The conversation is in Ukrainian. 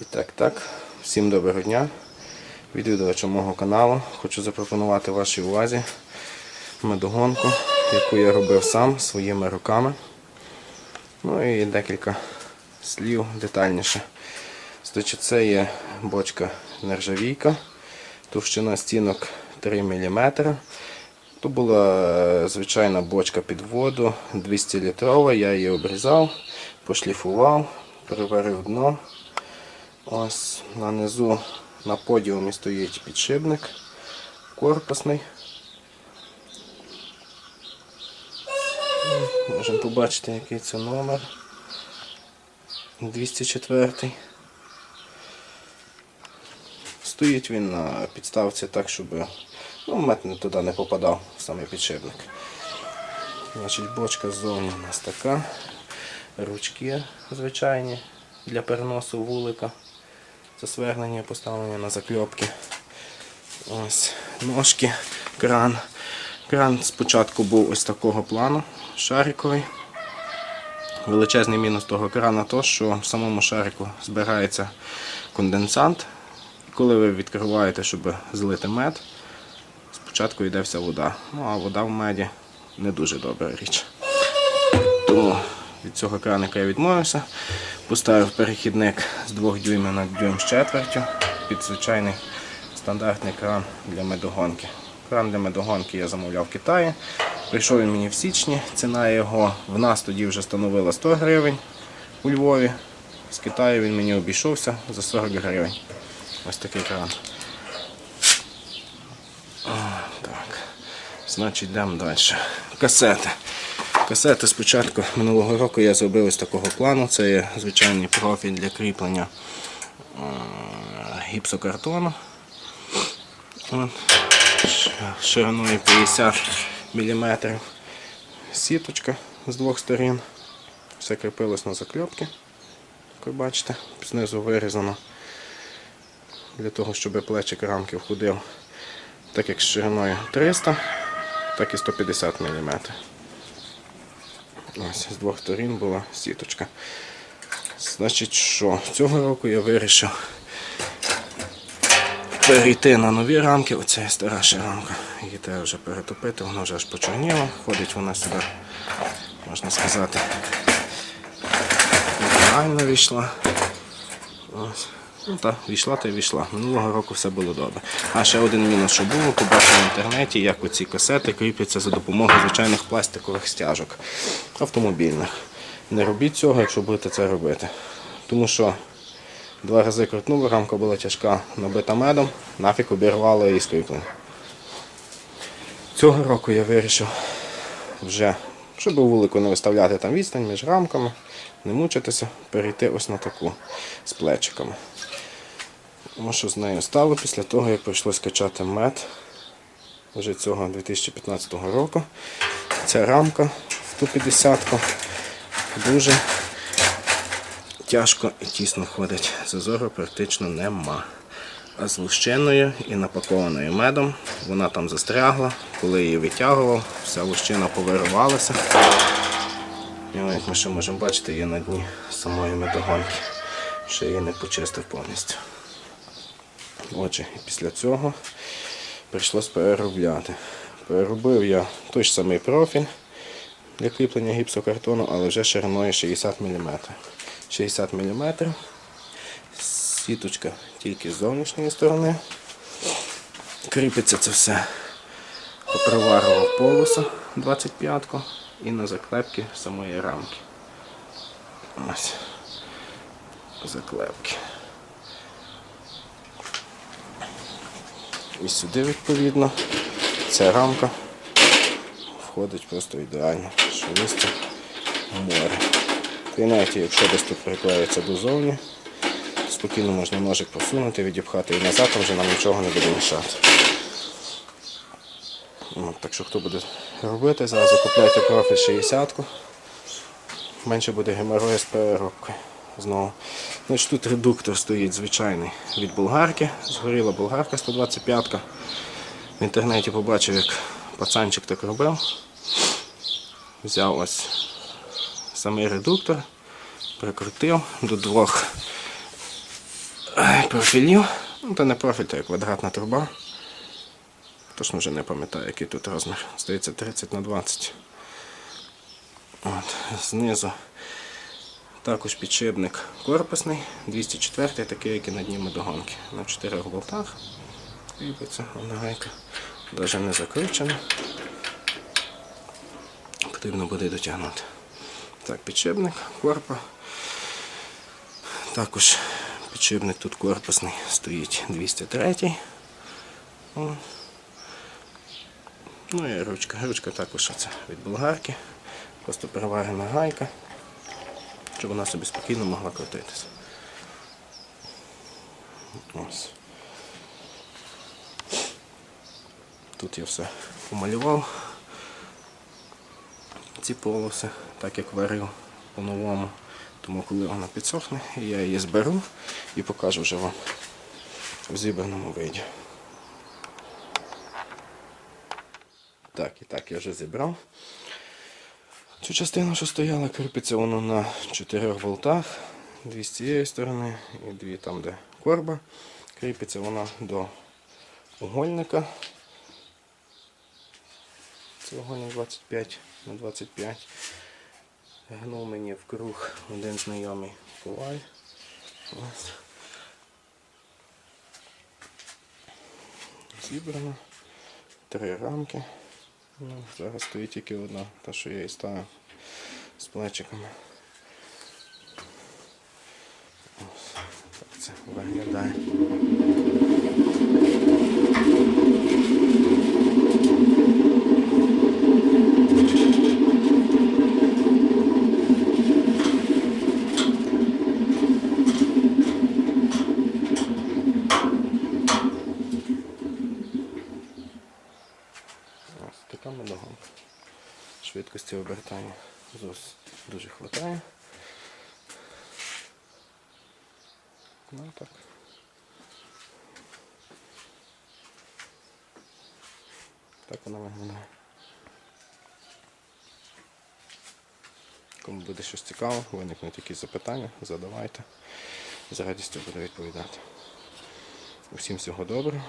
І так, так. Всім доброго дня. Відвідувачам мого каналу. Хочу запропонувати вашій увазі медогонку, яку я робив сам своїми руками. Ну і декілька слів детальніше. Це є бочка нержавійка, товщина стінок 3 мм. Тут була е, звичайна бочка під воду, 200 літрова, я її обрізав, пошліфував, переварив дно. Ось на низу на подіумі стоїть підшипник корпусний. Можемо побачити, який це номер. 204. Стоїть він на підставці так, щоб ну, мед туди не попадав в самий підшипник. Значить, бочка ззовні у нас така. Ручки звичайні для переносу вулика. Засвернення поставлені на закльопки. Ось ножки, кран. Кран спочатку був ось такого плану, шариковий. Величезний мінус того крана то, що в самому шарику збирається конденсант. Коли ви відкриваєте, щоб злити мед, спочатку йде вся вода. Ну а вода в меді не дуже добра річ. Тому від цього краника я відмовився. Поставив перехідник з 2 дюймів на дюйм з четвертю під звичайний стандартний кран для медогонки. Кран для медогонки я замовляв в Китаї. Прийшов він мені в січні. Ціна його в нас тоді вже становила 100 гривень у Львові. З Китаю він мені обійшовся за 40 гривень. Ось такий кран. Так. Значить, йдемо далі. Касети. Касети спочатку минулого року я зробив ось такого плану. Це є звичайний профіль для кріплення е, гіпсокартону. Шириною 50 мм. Сіточка з двох сторін. Все кріпилось на закльопки. Як ви бачите, знизу вирізано для того, щоб плечик рамки входив так як з шириною 300, так і 150 мм. Ось з двох сторін була сіточка. Значить, що цього року я вирішив перейти на нові рамки. Оце є стара рамка. Її треба вже перетопити, вона вже аж почорніла. Ходить вона сюди, можна сказати, ідеально війшла. Ось. Ну так, війшла та й війшла. Минулого року все було добре. А ще один мінус, що було, побачив в інтернеті, як оці касети кріпляться за допомогою звичайних пластикових стяжок автомобільних. Не робіть цього, якщо будете це робити. Тому що два рази крутнули, рамка була тяжка, набита медом, нафіг обірвало її скріплення. Цього року я вирішив вже, щоб вулику не виставляти там відстань між рамками, не мучитися, перейти ось на таку з плечиками. Тому що з нею стало після того, як прийшлося качати мед вже цього 2015 року. Ця рамка 150 дуже тяжко і тісно ходить. Зазору практично нема. А з лущиною і напакованою медом вона там застрягла. Коли її витягував, вся лущина повиривалася. І як ми ще можемо бачити, є на дні самої медогонки. Ще її не почистив повністю. Отже, після цього прийшлось переробляти. Переробив я той ж самий профіль для кріплення гіпсокартону, але вже шириною 60 мм. 60 мм. Сіточка тільки з зовнішньої сторони. Кріпиться це все. Поприварував полоса 25-ку і на заклепки самої рамки. Ось. Заклепки. І сюди відповідно ця рамка входить просто ідеально, що місце море. Та й навіть якщо десь тут приклеїться дозовні, спокійно можна ножик просунути, відіпхати і назад, вже нам нічого не буде мішати. От, так що хто буде робити, зараз закупляйте профіль 60-ку. Менше буде геморрою з переробкою. Знову. Значить, тут редуктор стоїть звичайний від болгарки. Згоріла болгарка 125-ка. В інтернеті побачив, як пацанчик так робив. Взяв ось самий редуктор, прикрутив до двох профілів. Ну, це не профіль, це квадратна труба. Точно вже не пам'ятаю, який тут розмір. Здається, 30 на 20. От, знизу також підшипник корпусний, 204 такий, як і на дні медогонки. На 4 болтах кріпиться вона гайка. Навіть не закручена. Потрібно буде дотягнути. Так, підшипник, корпус. Також підшипник тут корпусний стоїть 203. О. Ну і ручка. Ручка також це від болгарки. Просто переварена гайка, щоб вона собі спокійно могла крутитися. Ось. Тут я все помалював. Ці полоси, так як варив по-новому. Тому коли вона підсохне, я її зберу і покажу вже вам в зібраному виді. Так, і так я вже зібрав. Цю частину, що стояла, кріпиться воно на 4 болтах. Дві з цієї сторони і дві там, де корба. Кріпиться вона до угольника. Це угольник 25 на 25. Гнув мені в круг один знайомий коваль. Ось. Зібрано. Три рамки. Ну, зараз стоїть тільки одна, та що я і ставив з плечиками. Ось так це виглядає. Така медогонка. Швидкості обертання ЗОС дуже хватає. Ну так. Так вона виглядає. Кому буде щось цікаво, виникнуть якісь запитання, задавайте. З радістю буду відповідати. Усім всього доброго.